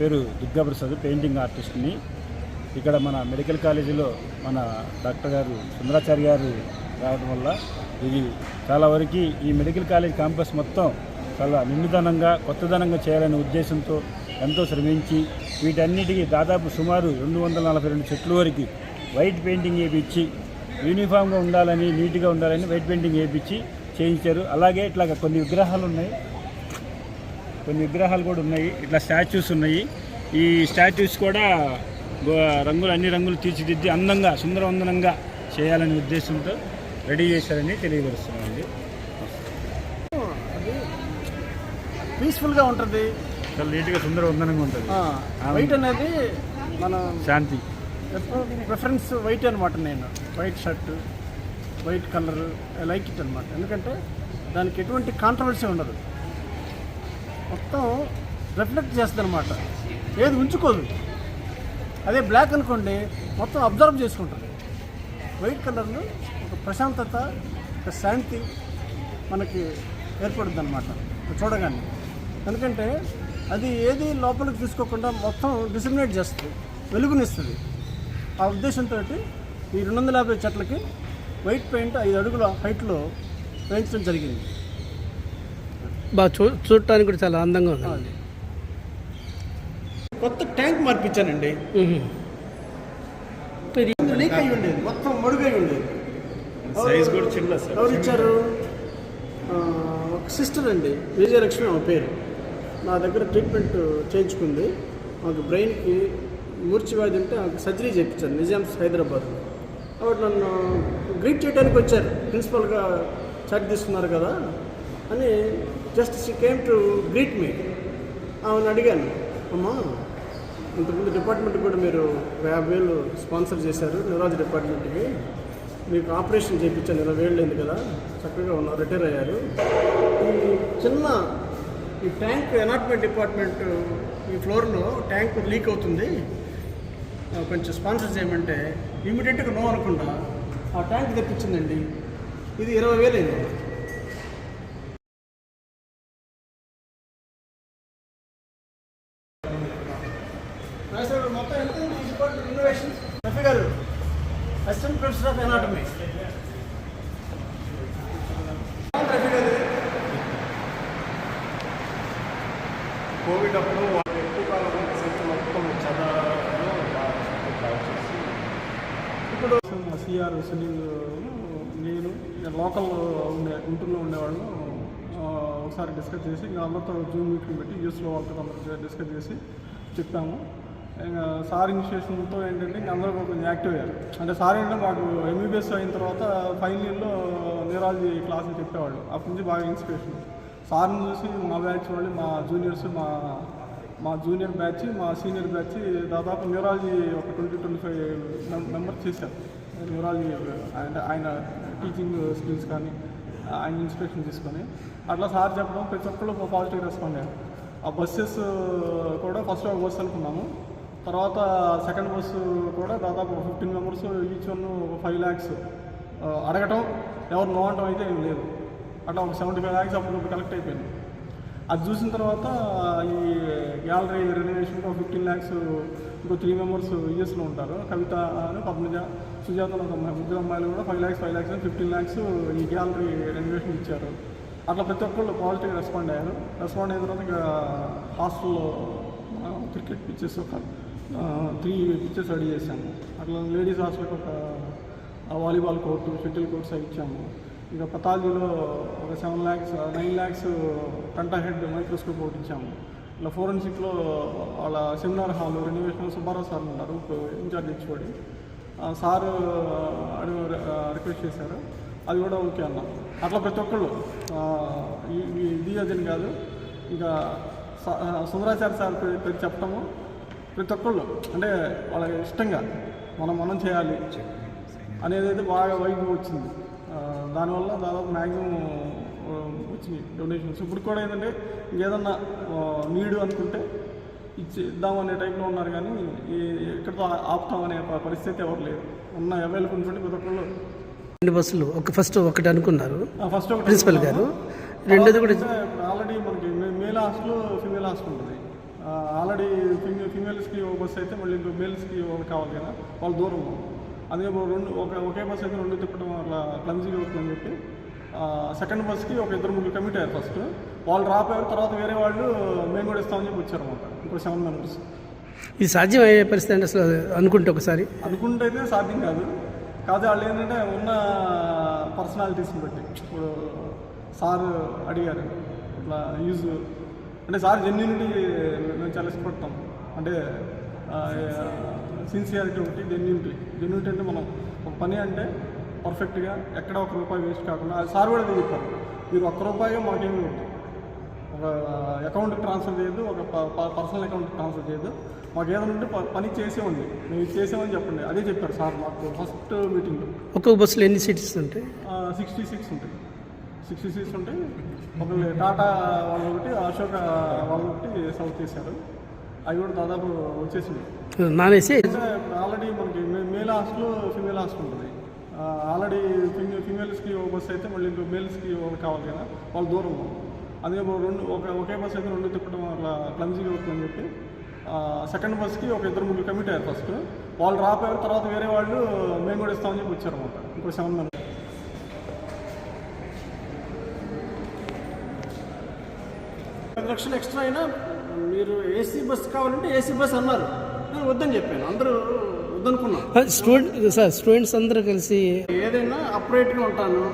పేరు దుర్గా ప్రసాద్ పెయింటింగ్ ఆర్టిస్ట్ని. ఇక్కడ మన మెడికల్ కాలేజీలో మన డాక్టర్ గారు సుందరాచార్య గారు రావడం వల్ల ఇది చాలా వరకు ఈ మెడికల్ కాలేజ్ క్యాంపస్ మొత్తం చాలా నిండుదనంగా కొత్తదనంగా చేయాలనే ఉద్దేశంతో ఎంతో శ్రమించి వీటన్నిటికీ దాదాపు సుమారు రెండు వందల నలభై రెండు చెట్లు వరకు వైట్ పెయింటింగ్ వేయించి యూనిఫామ్గా ఉండాలని నీట్గా ఉండాలని వైట్ పెయింటింగ్ వేయించి చేయించారు. అలాగే ఇట్లా కొన్ని విగ్రహాలు ఉన్నాయి. కొన్ని విగ్రహాలు కూడా ఉన్నాయి. ఇట్లా స్టాచ్యూస్ ఉన్నాయి. ఈ స్టాచ్యూస్ కూడా రంగులు అన్ని రంగులు తీర్చిదిద్ది అందంగా సుందరవందనంగా చేయాలనే ఉద్దేశంతో రెడీ చేశారని తెలియపరుస్తున్నామండి. అది పీస్ఫుల్గా ఉంటుంది. చాలా నీట్గా సుందరవందనంగా ఉంటుంది. వైట్ అనేది మనం శాంతి. ఎప్పుడు ప్రిఫరెన్స్ వైట్ అనమాట నేను. White shirt white colour I like it అనమాట ఎందుకంటే దానికి ఎటువంటి కాంట్రవర్సీ ఉండదు. మొత్తం రిఫ్లెక్ట్ చేస్తుంది అనమాట ఏది ఉంచుకోదు. అదే బ్లాక్ అనుకోండి మొత్తం అబ్జర్వ్ చేసుకుంటుంది వైట్ కలర్లో ఒక ప్రశాంతత ఒక శాంతి మనకి ఏర్పడుతుంది అనమాట చూడగానే. ఎందుకంటే అది ఏది లోపలికి తీసుకోకుండా మొత్తం డిసిమినేట్ చేస్తుంది వెలుగునిస్తుంది. ఆ ఉద్దేశంతో ఈ రెండు వందల యాభై చెట్లకి వైట్ పెయింట్ ఐదు అడుగుల హైట్లో వేయించడం జరిగింది. బాగా చూ చూడటానికి కూడా చాలా అందంగా ఉంది. కొత్త ట్యాంక్ మార్పించానండి. లీక్ అయి ఉండేది. మొత్తం మడుగై ఉండేది. సైజ్ కూడా చిన్న సార్ ఎవరు ఇచ్చారు? ఆ, ఒక సిస్టర్ అండి. విజయలక్ష్మి ఆమె పేరు. నా దగ్గర ట్రీట్మెంట్ చేయించుకుంది. మాకు బ్రెయిన్కి మూర్చి వ్యాధి ఉంటే ఆమెకు సర్జరీ చేయించారు నిజామ్స్ హైదరాబాద్. కాబట్టి నన్ను గ్రీట్ చేయడానికి వచ్చారు. ప్రిన్సిపల్గా చార్జ్ తీసుకున్నారు కదా అని just she came to greet me ఆమెను అడిగాను అమ్మా ఇంతకుముందు డిపార్ట్మెంట్ కూడా మీరు యాభై వేలు స్పాన్సర్ చేశారు న్యూరాలజీ డిపార్ట్మెంట్కి మీకు ఆపరేషన్ చేయించాను ఇరవై వేలు అయింది కదా. చక్కగా ఉన్నారు రిటైర్ అయ్యారు. ఈ చిన్న ఈ ట్యాంక్ ఎనాట్మెంట్ డిపార్ట్మెంట్ ఈ ఫ్లోర్లో ట్యాంక్ లీక్ అవుతుంది. కొంచెం స్పాన్సర్ చేయమంటే ఇమీడియట్గా నో అనుకుండా ఆ ట్యాంక్ తెప్పించిందండి. ఇది ఇరవై వేలు అయింది. Assistant professor of anatomy covid అప్పుడు వాళ్ళు ఎక్కువ కాలం రీసెర్చ్ మొత్తం చదవడంలో చేసి ఇప్పుడు సిఆర్ సునీల్ నేను లోకల్ ఉండే గుంటూరులో ఉండేవాళ్ళు. ఒకసారి డిస్కస్ చేసి ఇంకా అందరితో జూమ్ మీటింగ్ పెట్టి యూస్లో వాళ్ళతో అందరితో డిస్కస్ చేసి చెప్పాము. సార్ ఇనిషియేషన్తో ఏంటంటే ఇంకా అందరూ కొంచెం యాక్టివ్ అయ్యారు. అంటే సార్ ఏంటంటే మాకు ఎంబీబీఎస్ అయిన తర్వాత ఫైనల్ ఇయర్లో న్యూరాలజీ క్లాసులు చెప్పేవాళ్ళు. అప్పటి నుంచి బాగా ఇన్స్పిరేషన్. సార్ని చూసి మా బ్యాచ్ వాళ్ళు మా జూనియర్స్ మా మా జూనియర్ బ్యాచ్ మా సీనియర్ బ్యాచ్ దాదాపు న్యూరాలజీ ఒక ట్వంటీ ట్వంటీ ఫైవ్ మెంబర్స్ చేశారు. న్యూరాలజీ అంటే ఆయన టీచింగ్ స్కిల్స్ కానీ ఆయన ఇన్స్పిరేషన్ తీసుకొని. అట్లా సార్ చెప్పడం ప్రతి ఒక్కళ్ళు పాజిటివ్ రెస్పాండ్ అయ్యారు. ఆ బస్సెస్ కూడా ఫస్ట్ ఒక బస్సు అనుకున్నాము. తర్వాత సెకండ్ బస్సు కూడా దాదాపు fifteen members each one five lakhs అడగటం ఎవరు నో అయితే ఏం లేదు. అట్లా ఒక సెవెంటీ ఫైవ్ ల్యాక్స్ అప్పుడు కలెక్ట్ అయిపోయింది. అది చూసిన తర్వాత ఈ గ్యాలరీ రెనోవేషన్కి ఒక ఫిఫ్టీన్ ల్యాక్స్ ఇంకో త్రీ మెంబర్స్ యూఎస్లో ఉంటారు. కవిత అని పద్మజ సుజాత అని ఒక అమ్మాయి ముగ్గురు అమ్మాయిలు కూడా five lakhs five lakhs fifteen lakhs ఈ గ్యాలరీ రెనోవేషన్ ఇచ్చారు. అట్లా ప్రతి ఒక్కళ్ళు పాజిటివ్ రెస్పాండ్ అయ్యారు. రెస్పాండ్ అయిన తర్వాత ఇక హాస్టల్లో క్రికెట్ పిచ్చెస్ ఒక త్రీ పిచ్చెస్ రెడీ చేశాము. అట్లా లేడీస్ హాస్టల్కి ఒక వాలీబాల్ కోర్టు షటిల్ కోర్ట్స్ అవి ఇచ్చాము. ఇక పతాంజలిలో ఒక సెవెన్ ల్యాక్స్ నైన్ ల్యాక్స్ కంటా హెడ్ మైక్రోస్కోప్ ఒకటి ఇచ్చాము. ఇలా ఫోరెన్సిక్లో వాళ్ళ seminar hall renovation Subbarao sir ఉంటారు ఇన్ఛార్జ్ హెచ్ఓడి. సార్ అడుగు రిక్వెస్ట్ చేశారు. అది కూడా ఓకే అన్న. అట్లా ప్రతి ఒక్కళ్ళు ఇది అదని కాదు ఇంకా స- సుందరాచార్య సార్ పేరు పేరు చెప్పటము ప్రతి ఒక్కళ్ళు. అంటే వాళ్ళకి ఇష్టంగా మనం మనం చేయాలి అనేది అయితే బాగా వైపు వచ్చింది. దానివల్ల దాదాపు మ్యాక్సిమం వచ్చినాయి డొనేషన్స్. ఇప్పుడు కూడా ఏంటంటే ఏదన్నా నీడు అనుకుంటే ఇచ్చి ఇద్దామనే టైప్లో ఉన్నారు కానీ ఎక్కడితో ఆపుతామనే ప- పరిస్థితి ఎవరు లేదు ఉన్న అవైలబుల్ ఉంటుంటే ప్రతి ఒక్కళ్ళు. రెండు బస్సులు. ఒక ఫస్ట్ ఒకటి అనుకున్నారు. ఫస్ట్ ఒక ప్రిన్సిపల్ గారు. రెండోది కూడా ఆల్రెడీ మనకి మేల్ హాస్టల్ ఫిమేల్ హాస్టల్ ఉంటుంది. ఆల్రెడీ ఫిమే ఫిమేల్స్కి ఒక బస్సు అయితే మళ్ళీ ఇంకో మేల్స్కి ఒకటి కావాలి కదా వాళ్ళు దూరం. అందుకే ఇప్పుడు రెండు ఒక ఒకే బస్సు అయితే రెండు తిప్పడం అట్లా క్లమ్జీగా అవుతుందని చెప్పి సెకండ్ బస్కి ఒక ఇద్దరు ముగ్గురు కమిట్ అయ్యారు ఫస్ట్. వాళ్ళు రాపోయారు తర్వాత వేరే వాళ్ళు మేము కూడా ఇస్తామని చెప్పి వచ్చారు అనమాట ఇంకో సెవెన్ మెంబర్స్. ఇది సాధ్యం అయ్యే పరిస్థితి అంటే అసలు అనుకుంటే ఒకసారి? అనుకుంటే అయితే సాధ్యం కాదు. కాదు వాళ్ళు ఏంటంటే ఉన్న పర్సనాలిటీస్ని బట్టి. ఇప్పుడు సార్ అడిగారు ఇట్లా యూజ్ అంటే సార్ జెన్యునిటీ మేము చాలా ఇష్టపడతాం. అంటే సిన్సియారిటీ ఒకటి జెన్యునిటీ జెన్యునిటీ అంటే మనం ఒక పని అంటే పర్ఫెక్ట్గా ఎక్కడ ఒక రూపాయి వేస్ట్ కాకుండా అది సార్ కూడా అదే చెప్పారు. మీరు ఒక్క రూపాయి మాకేమీ వద్దు ఒక అకౌంట్కి ట్రాన్స్ఫర్ చేయొద్దు ఒక పర్సనల్ అకౌంట్కి ట్రాన్స్ఫర్ చేయొద్దు. మాకు ఏదైనా ఉంటే పని చేసేవండి మేము ఇది చేసామని చెప్పండి. అదే చెప్పారు సార్ మాకు ఫస్ట్ మీటింగ్లో ఒక్కొక్క బస్సులో ఎన్ని సీట్స్ ఉంటాయి? సిక్స్టీ సిక్స్ ఉంటాయి. సిక్స్ ఉంటాయి ఒకళ్ళు టాటా వాళ్ళు ఒకటి అశోక వాళ్ళు ఒకటి సౌత్ చేశారు. అవి కూడా దాదాపు వచ్చేసింది. ఆల్రెడీ మనకి మేల్ హాస్టల్ ఫిమేల్ హాస్టల్ ఉంటుంది. ఆల్రెడీ ఫిమే ఫిమేల్స్కి ఒక బస్సు అయితే మళ్ళీ ఇంకో మేల్స్కి ఒకటి కావాలి కదా వాళ్ళు దూరం అందుకే ఇప్పుడు రెండు ఒక ఒకే బస్సు అయితే రెండు తిప్పడం అట్లా క్లమ్జీగా అవుతుందని చెప్పి సెకండ్ బస్కి ఒక ఇద్దరు ముగ్గురు కమిట్ అయ్యారు ఫస్ట్. వాళ్ళు రాపోయారు తర్వాత వేరే వాళ్ళు మేము కూడా ఇస్తామని చెప్పి వచ్చారు అనమాట ఇంకో సెవెన్ మెంబర్స్ లక్షలు ఎక్స్ట్రా అయినా మీరు ఏసీ బస్ కావాలంటే ఏసీ బస్ అన్నారు. నేను వద్దని చెప్పాను. అందరూ వద్దనుకున్నాం స్టూడెంట్ సార్ స్టూడెంట్స్ అందరూ కలిసి ఏదైనా అప్రైట్గా ఉంటాను.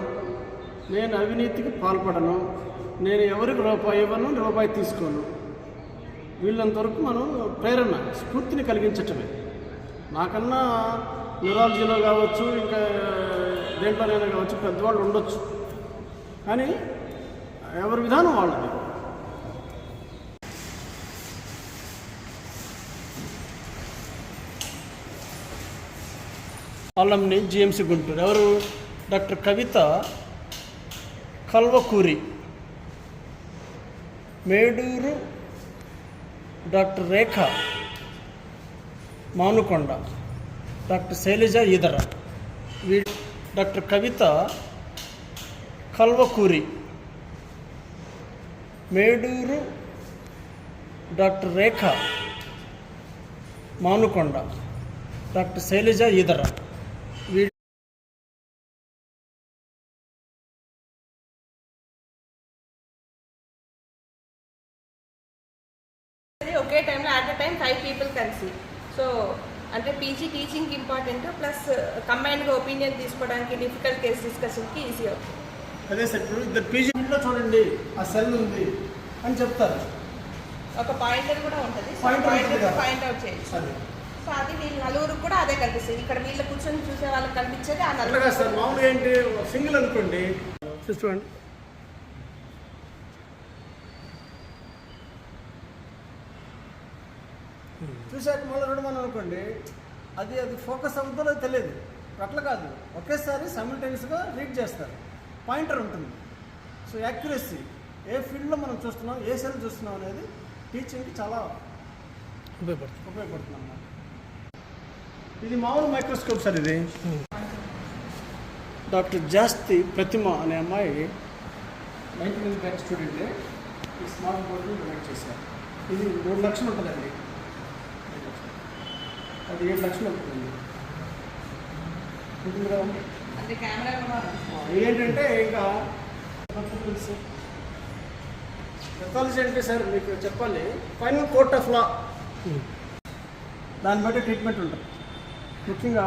నేను అవినీతికి పాల్పడను. నేను ఎవరికి రూపాయి ఇవ్వను రూపాయి తీసుకోను. వీళ్ళంతవరకు మనం ప్రేరణ స్ఫూర్తిని కలిగించటమే. నాకన్నా న్యూరాలజీలో కావచ్చు ఇంకా దేంట్లోనైనా కావచ్చు పెద్దవాళ్ళు ఉండొచ్చు. కానీ ఎవరి విధానం వాళ్ళది? అల్లంని జిఎంసి గుంటూరు. ఎవరు? Doctor Kavitha Kalvakuri. Meduru doctor Rekha Manukonda. Doctor Sailaja Edara. We doctor Kavitha Kalvakuri. Meduru doctor Rekha Manukonda. Doctor Sailaja Edara. Important plus కంబైన్డ్గా opinion తీసుకోవడానికి డిఫికల్ట్ కేస్ డిస్కషన్కి ఈజీ అవుతుంది. అదే సార్ ఇప్పుడు ఇద్దరు పీజీ ఇంట్లో చూడండి ఆ సెల్ ఉంది అని చెప్తారు. ఒక పాయింటర్ కూడా ఉంటుంది. పాయింట్ అవుట్ చేయొచ్చు. సో అది వీళ్ళు నలుగురికి కూడా అదే కనిపిస్తుంది. ఇక్కడ వీళ్ళు కూర్చొని చూసే వాళ్ళకి కనిపించేది ఆ అట్లా నలుగురు కాదు సార్ మామూలుగా ఏంటి సింగిల్ అనుకోండి. చూడండి చూశాక మళ్ళీ చూడమని అనుకోండి అది అది ఫోకస్ అవుతుందో తెలియదు. అట్లా కాదు. ఒకేసారి సైమిల్టేనియస్గా రీడ్ చేస్తారు. పాయింటర్ ఉంటుంది. సో యాక్యురసీ ఏ ఫీల్డ్లో మనం చూస్తున్నాం ఏ సెల్ చూస్తున్నాం అనేది టీచింగ్కి చాలా ఉపయోగపడుతుంది. ఉపయోగపడుతుంది అన్నమాట ఇది మామూలు మైక్రోస్కోప్ సార్ ఇది. డాక్టర్ జాస్తి ప్రతిమ అనే అమ్మాయి నైన్టీ నైన్ బ్యాంక్ స్టూడెంట్ ఈ స్మార్ట్ బోర్డ్ని డొనేట్ చేశారు. ఇది మూడు లక్షలు ఉంటుందండి. అది ఏడు లక్షలు ఆ, ఏంటంటే ఇంకా పెథాలజీ అంటే సార్ మీకు చెప్పాలి ఫైనల్ కోర్ట్ ఆఫ్ లా. దాన్ని బట్టి ట్రీట్మెంట్ ఉంటుంది. ముఖ్యంగా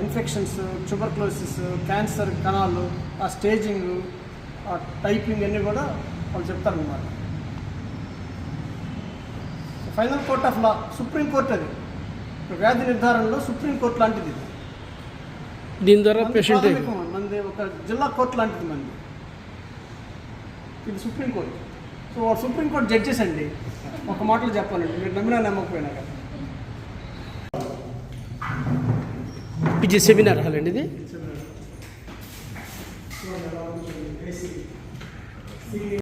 ఇన్ఫెక్షన్స్ ట్యూబర్క్లోసిస్ క్యాన్సర్ కణాలు ఆ స్టేజింగ్ ఆ టైపింగ్ అన్నీ కూడా వాళ్ళు చెప్తారనమాట final court of law supreme court అది. వ్యాధి నిర్ధారణలో సుప్రీం కోర్ట్ లాంటిది ఇది. దీని ద్వారా పేషెంట్ మంది ఒక జిల్లా కోర్టు లాంటిది మంది. ఇది సుప్రీం కోర్టు. సో వాడు సుప్రీం కోర్టు జడ్జెస్ అండి. ఒక మాటలో చెప్పాలండి. మీరు నమ్మినా నమ్మకపోయినా కదా పిజి సెమినార్ హాల్ అండి ఇది?